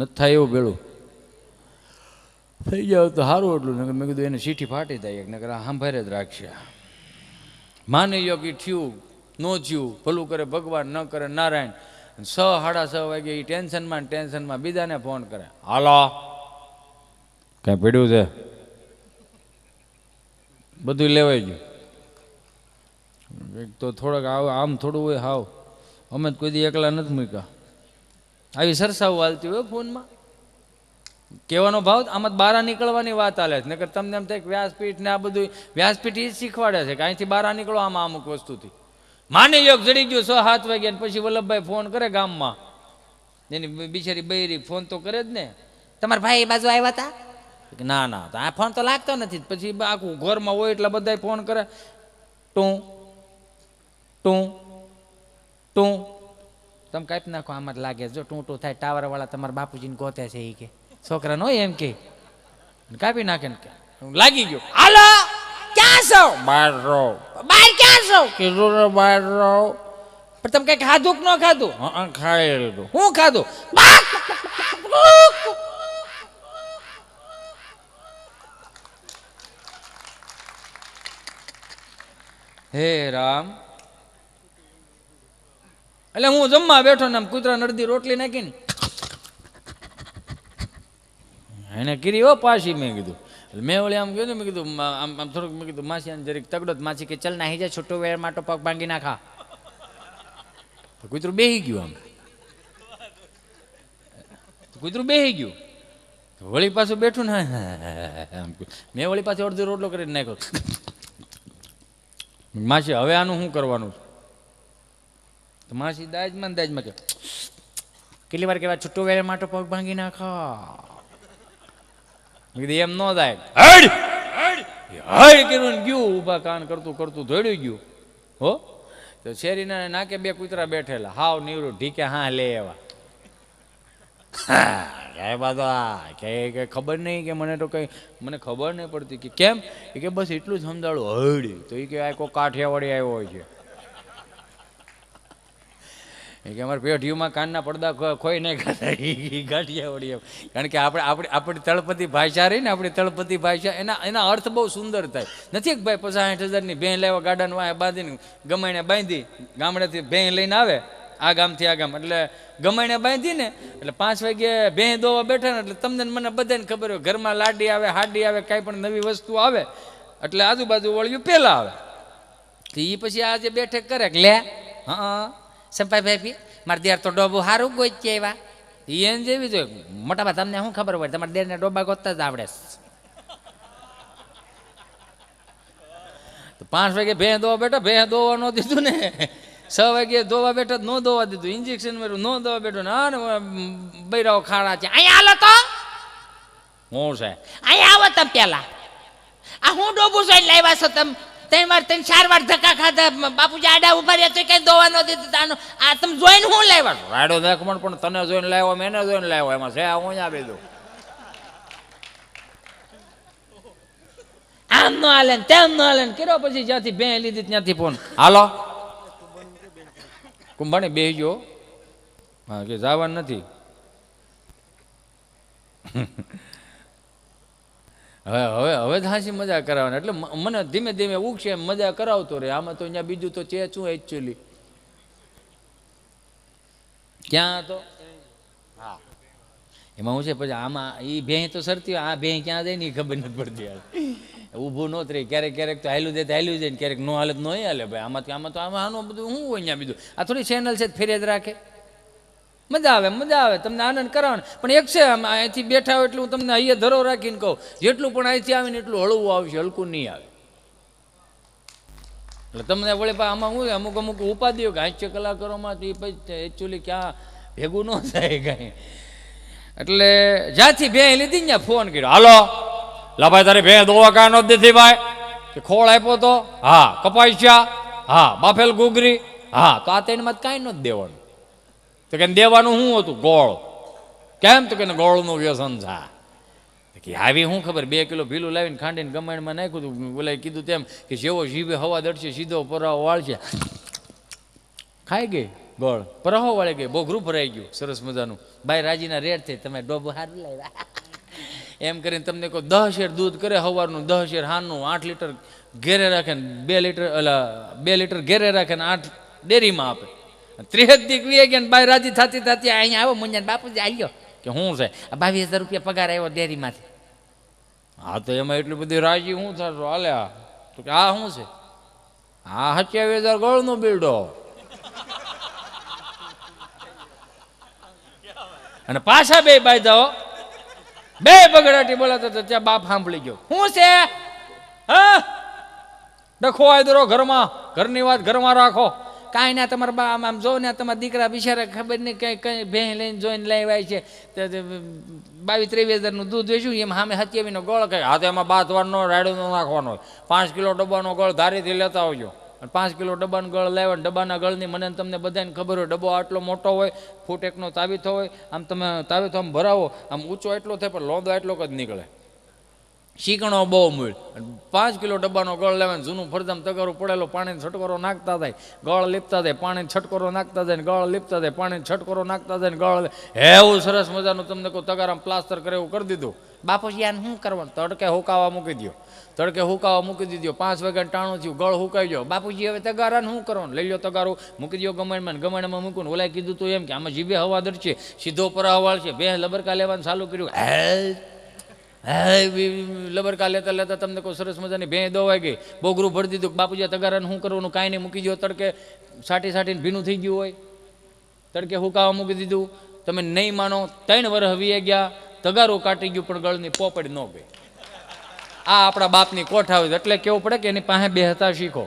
નથી થાય એવું ભેળું. થઈ જાવ તો સારું એટલું મેં કીધું એને ચીઠી ફાટી જાય નકર સાંભળે જ રાખશે. માની લો કે થયું, ન થયું, ભલું કરે, ભગવાન ન કરે, નારાયણ. છ સાડા છ વાગે એ ટેન્શનમાં ટેન્શનમાં બીજાને ફોન કરે. હાલો. કાંઈ પીડ્યું છે? બધું લેવાઈ ગયું. એક તો થોડાક આમ થોડું હોય હાવ. અમે તો કોઈ દી એકલા નથી મૂક્યા. આવી સરસાવ હાલતી હોય ફોનમાં. કહેવાનો ભાવ આમાં બારા નીકળવાની વાત હાલે છે. નકર તમને એમ થાય કે વ્યાસપીઠ ને આ બધું વ્યાસપીઠ એ જ શીખવાડે છે કે અહીંથી બારા નીકળો આમાં અમુક વસ્તુથી. માની યોગ જડી ગયો છ સાત વાગ્યા ને પછી વલ્લભભાઈ ફોન કરે ગામમાં. એની બિચારી બૈરી ફોન તો કરે જ ને. તમારા ભાઈ એ બાજુ આવ્યા હતા ના ના તો આ ફોન તો લાગતો નથી. પછી આખું ઘરમાં હોય એટલે બધા ફોન કરે. ટું ટું ટું તમે કાપી નાખો આમાં જ લાગે જો ટું ટું થાય ટાવર વાળા તમારા બાપુજીને ગોતે છે એ કે. છોકરા નો એમ કે. કાપી નાખે ને કે. લાગી ગયો. હાલો ક્યાં છો? બાર રહો. બહાર ક્યાં છો? કીધું ને બાર રહો. પણ તમે કઈ ખાધું કે ન ખાધું? હા ખાઈ લીધું. હું ખાધું? હે રામ. એટલે હું જમવા બેઠો ને આમ કૂતરા અડધી રોટલી નાખીને એને કીરી હો પાછી, મેં કીધું. એટલે મેં વળી આમ કીધું, મેં કીધું આમ આમ થોડુંક મેં કીધું, માસી, આમ જરીક તગડો માસી કે ચલ નાહી જાય છૂટો વેર માટો પગ ભાંગી નાખા. કૂતરું બેહી ગયું આમ. કૂતરું બેહી ગયું. વળી પાછું બેઠું ને મેં વળી પાછું અડધો રોટલો કરીને નાખ્યો. માસી, હવે આનું શું કરવાનું? છે? તો માસી દાજમાં દાજ દાજમાં કે કેટલી વાર કહેવાય છુટ્ટો વેરે માટો પગ ભાંગી નાખો. કીધું એમ ન થાય. હડ! હડ! કર્યું ને ગયું ઊભા કાન કરતું કરતું ધોડ્યું ગયું. હો? તો શેરીના નાકે બે કૂતરા બેઠેલા. હાવ નીવડું ઢીકે હા લે એવા. કાંઈ બાતો આ. કે કે ખબર નહીં કે મને તો કંઈ મને ખબર નહીં પડતી કે કેમ? એ કે બસ એટલું જ સમજાડું. હળી તો એ કે આ કોઈ કાઠિયાવાડી આવ્યો હોય છે. એ કે અમારે પેઢીઓમાં કાનના પડદા કોઈ નહીં કરતા એ ગાંઠિયાવાડી એમ. કારણ કે આપણે આપણે, આપણી તળપતિ ભાષા રહી ને આપણી તળપતિ ભાષા, એના એના અર્થ બહુ સુંદર થાય. નથી કે ભાઈ પચાસ સાઠ હજારની બેન લેવા ગાડાને વાંહે બાંધીને ગમાઈને બાંધી, ગામડેથી બેન લઈને આવે, આ ગામથી આ ગામ. એટલે ગમાઈને બાંધી ને એટલે પાંચ વાગે બે દોવા બેઠા ને એટલે તમને મને બધાને ખબર હોય, ઘરમાં લાડી આવે, હાડી આવે, કાંઈ પણ નવી વસ્તુ આવે, એટલે આજુબાજુ વળ્યું પહેલાં આવે. તો એ પછી આજે બેઠક કરે લે, હા સંપાઈ ભાઈ મારા દેર તો ડોબું સારું ગોચી આવ્યા એવા. એને જેવી જોઈએ મોટા ભાઈ, તમને શું ખબર હોય? તમારા દેરને ડોબા ગોતતા જ આવડે પાંચ વાગે ભેં દોવા બેઠો, ભેં દોવા ન દીધું ને. છ વાગે દોવા બેઠો, ન દોવા દીધું. ઇન્જેક્શન માર્યું, ન દોવા બેઠો ને બૈરાઓ ખાડા છે. અહીંયા હાલો તો. હું છે? અહીંયા આવો તમે પેલા. આ હું ડોબું જોઈને લાવ્યા છો તમે? ત્રણ વાર ત્રણ ચાર વાર ધક્કા ખાધા. બાપુજી આડા ઊભા રહ્યા તો કઈ દોવા ન તાનો આ તમે જોઈને હું લાવ્યા? છો રાડો દેખમણ પણ તને જોઈને લાવ્યો મેં એને જોઈને લાવ્યો. એમાં છે હું આપી દઉં આમ ન હાલે ને તેમ ન હાલે ને. કર્યો પછી જ્યાંથી બે લીધી ત્યાંથી ફોન. હાલો. કુંભાણી બે ગયો. હા કે જવાનું નથી. હવે હવે હવે જ હાંસી મજા કરાવવાની. એટલે મને ધીમે ધીમે ઉગશે એમ મજા કરાવતો રહે. આમાં તો અહીંયા બીજું તો છે શું એકચ્યુઅલી ક્યાં હતો હા. એમાં હું છે પછી આમાં એ ભેં તો સરતી હોય. આ ભેં ક્યાં જાય ને એ ખબર નથી પડતી ઊભું ન રહી. ક્યારેક ક્યારેક તો હાલ્યું જાય તો હાલ્યું જાય ને ક્યારેક નો હાલત તો નહીં હાલે ભાઈ. આમાં આમાં તો આમાં આનું બધું શું હોય અહીંયા બીજું? આ થોડી ચેનલ છે ફેરે જ રાખે. મજા આવે મજા આવે, તમને આનંદ કરાવવાનો. પણ એક છે, આમ અહીંથી બેઠા હોય એટલે તમને અહીંયા ધરો રાખીને કહું, જેટલું પણ અહીંથી આવે ને એટલું હળવું આવશે, હલકું નહીં આવે. એટલે તમને વળે પા આમાં શું અમુક અમુક ઉપાધિઓ કે હાસ્ય કલાકારોમાં એ પછી એકચ્યુઅલી ક્યાં ભેગું ન થાય કાંઈ. એટલે જ્યાંથી ભેં લીધી ને ફોન કર્યો, હાલો, લા ભાઈ, તારી ભેં દોવા કાં નથી દીધી ભાઈ, કે ખોળ આપ્યો તો? હા કપાઈશા હા, બાફેલ ગુગરી હા, તો આ ત્રણમાં તો કાંઈ નથી દેવાનું. તો કે દેવાનું શું હતું? ગોળ. કેમ? તો કે ગોળનું વ્યસન છે. કે આવી શું ખબર? બે કિલો ભીલું લાવીને ખાંડીને ગમાણમાં નાખ્યું હતું. બોલાય કીધું તેમ કે જેવો જીભે હવા દડશે, સીધો પરાવો વાળશે. ખાઈ ગઈ ગોળ. પરાહો વાળી ગઈ. બહુ ગ્રુપ રહી ગયું. સરસ મજાનું. ભાઈ રાજીના રેડ થઈ. તમે ડોબો હારું લાવ્યા. એમ કરીને તમને કોઈ દહ શેર દૂધ કરે સવારનું દહ શેર હાનનું આઠ લીટર ઘેરે રાખે બે લીટર એટલે બે લીટર ઘેરે રાખે ને આઠ ડેરીમાં આપે. ત્રીસ દીક વી ગયા બાય રાજી થતી થતી અહીંયા આવો, મુંજાને બાપુજી આવ્યો કે શું છે? આ બાવીસ હજાર રૂપિયા પગાર આવ્યો ડેરીમાંથી. હા, તો એમાં એટલી બધી રાજી શું થશો? હાલે આ તો કે આ શું છે? હા સત્યાવીસ હજાર ગોળનો બિલ્ડો અને પાછા બે બાયદાઓ બે બગડાટી બોલાતા તો ત્યાં બાપ સાંભળી ગયો. શું છે? હા? ડખો આયદરો ઘરમાં. ઘરની વાત ઘરમાં રાખો. કાંઈ ના, તમારા બા આમ આમ જો ને, તમારા દીકરા બિચારા ખબર નહીં કંઈ કંઈ ભેં લઈને જોઈને લેવાય છે. બાવીસ ત્રેવીસ હજારનું દૂધ વેચ્યું, એમ સામે હત્યાવીનો ગોળ કહે હા તો એમાં બાથવાનો રાયડો નાખવાનો પાંચ કિલો ડબ્બાનો ગોળ ધારીથી લેતા આવજો. અને પાંચ કિલો ડબ્બાનો ગળ લાવ્યો ડબ્બાના ગળની મને તમને બધાને ખબર હોય, ડબ્બો આટલો મોટો હોય, ફૂટ એકનો તાવીથો હોય, આમ તમે તાવીથો આમ ભરાવો, આમ ઊંચો એટલો થાય, પણ લોંદો એટલો જ નીકળે. શીકણો બહુ મૂળ. પાંચ કિલો ડબ્બાનો ગળ લેવાનું જૂનું ફરજામ તગારું પડેલો પાણીનો છટકરો નાખતા થાય ગળ લીપતા થાય પાણી છટકરો નાખતા જાય ગળ લીપતા થાય પાણી છટકરો નાખતા જાય ગળ એવું સરસ મજાનું તમને કોઈ તગારામ પ્લાસ્ટર કરે એવું કરી દીધું. બાપુજી, આને શું કરવાનું? તડકે હુકાવા મૂકી દો તડકે હુકાવા મૂકી દીધો પાંચ વાગ્યા ટાણું થયું. ગળ હુકાઈ ગયો. બાપુજી, હવે તગારાને શું કરવાનું? લઈ લો તગારું. મૂકી દો ગમણમાં ગમણમાં મૂકું ને ઓલાએ કીધું તો એમ કે આમાં જીભે હવાદર છે. સીધો પરાવાળ છે. બે લબરકા લેવાનું ચાલુ કર્યું. હે લબરકા લેતા લેતા તમને કોઈ સરસ મજાની ભેં દોવાઈ ગઈ. બોગરું ભરી દીધું. બાપુજી તગારાને શું કરવાનું? કાંઈ નહીં, મૂકી દો તડકે સાટી સાટીને ભીનું થઈ ગયું હોય. તડકે હુકાવા મૂકી દીધું. તમે નહીં માનો, ત્રણ વર્ષ હવીએ ગયા. તગારું કાટી ગયું, પણ ગળની પોપડ ન ગઈ. આ આપણા બાપની કોઠા હોય એટલે કેવું પડે કે એની પાસે બે હતા શીખો.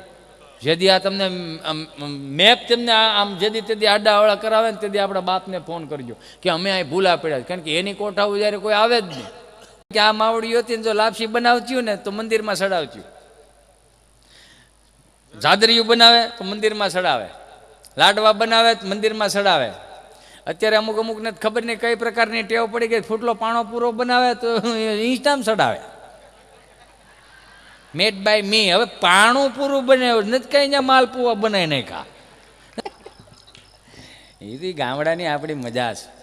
જેદી આ તમને મેપ તેમને આમ જેદી તેદી આડાવાળા કરાવે ને તેથી આપણા બાપને ફોન કરજો કે અમે અહીં ભૂલા પડ્યા કારણ કે એની કોઠા હોય જ્યારે કોઈ આવે જ નહીં. કે આ માવડી હતી જો લાપસી બનાવતી ને તો મંદિરમાં સડાવતી જાદરિયું બનાવે તો મંદિરમાં સડાવે. લાડવા બનાવે તો મંદિરમાં સડાવે. અત્યારે અમુક અમુકને ખબર નહીં કઈ પ્રકારની ટેવ પડી ગઈ ફૂટલો પાણો પૂરો બનાવે તો ઇન્સ્ટામ સડાવે. મેડ બાય મી હવે પાણું પૂરું બનાવ્યું નથી કઈ અહીંયા માલપુઆ બનાવી નાખ્યા. એ ગામડાની આપણી મજા છે.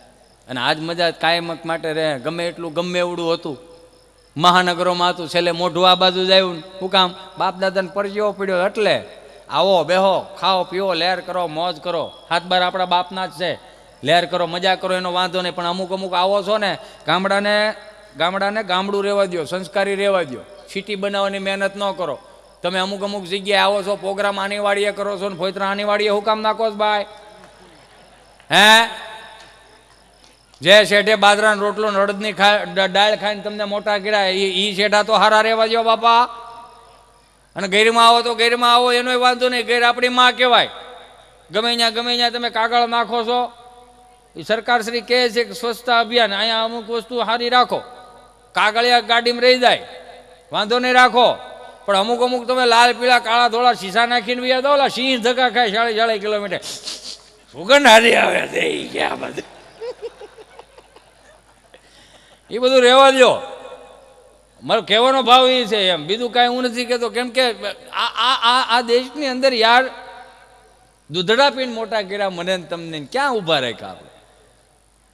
અને આજ મજા કાયમક માટે રહે. ગમે એટલું ગમે એવડું હતું. મહાનગરોમાં હતું. છેલ્લે મોઢું આ બાજુ જ આવ્યું શું કામ? બાપ દાદાને પરજીવો પડ્યો એટલે. આવો, બેહો, ખાઓ પીઓ લહેર કરો, મોજ કરો. હાથ બાર આપણા બાપના જ છે. લહેર કરો, મજા કરો, એનો વાંધો નહીં. પણ અમુક અમુક આવો છો ને, ગામડાને ગામડાને ગામડું રહેવા દો સંસ્કારી રહેવા દો સિટી બનાવવાની મહેનત ન કરો. તમે અમુક અમુક જગ્યાએ આવો છો, પ્રોગ્રામ આની વાડીએ કરો છો ને, ફોઈતરા આની વાડીએ હું કામ નાખો છો, ભાઈ? હે? જે શેઠે બાજરાનો રોટલો હળદની અડદની ખા, ડ- દાળ ખાઈને તમને મોટા કર્યા, એ, ઈ શેઠા તો હારા રહેવા દો બાપા. અને ગેરમાં આવો તો ગેરમાં આવો એનો વાંધો નહીં ગેર આપણી માં કહેવાય. ગમે ત્યાં ગમે ત્યાં તમે કાગળ નાખો છો. એ સરકાર શ્રી કહે છે કે સ્વચ્છતા અભિયાન, અહીંયા અમુક વસ્તુ સારી રાખો. કાગળિયા ગાડીમાં રહી જાય. વાંધો નહીં રાખો. પણ અમુક અમુક તમે લાલ, પીળા, કાળા ધોળા શીશા નાખીને વ્યા દો સિંહ ધક્કા ખાય સાડી સાડી કિલોમીટર. સુગંધ હારી આવે ગયા બધું? એ બધું રહેવા દો મારો કહેવાનો ભાવ એ છે એમ. બીજું કાંઈ હું નથી કહેતો. કેમ કે આ આ આ દેશની અંદર યાર દૂધડા પીને મોટા કર્યા મને તમને ક્યાં ઊભા રાખ્યા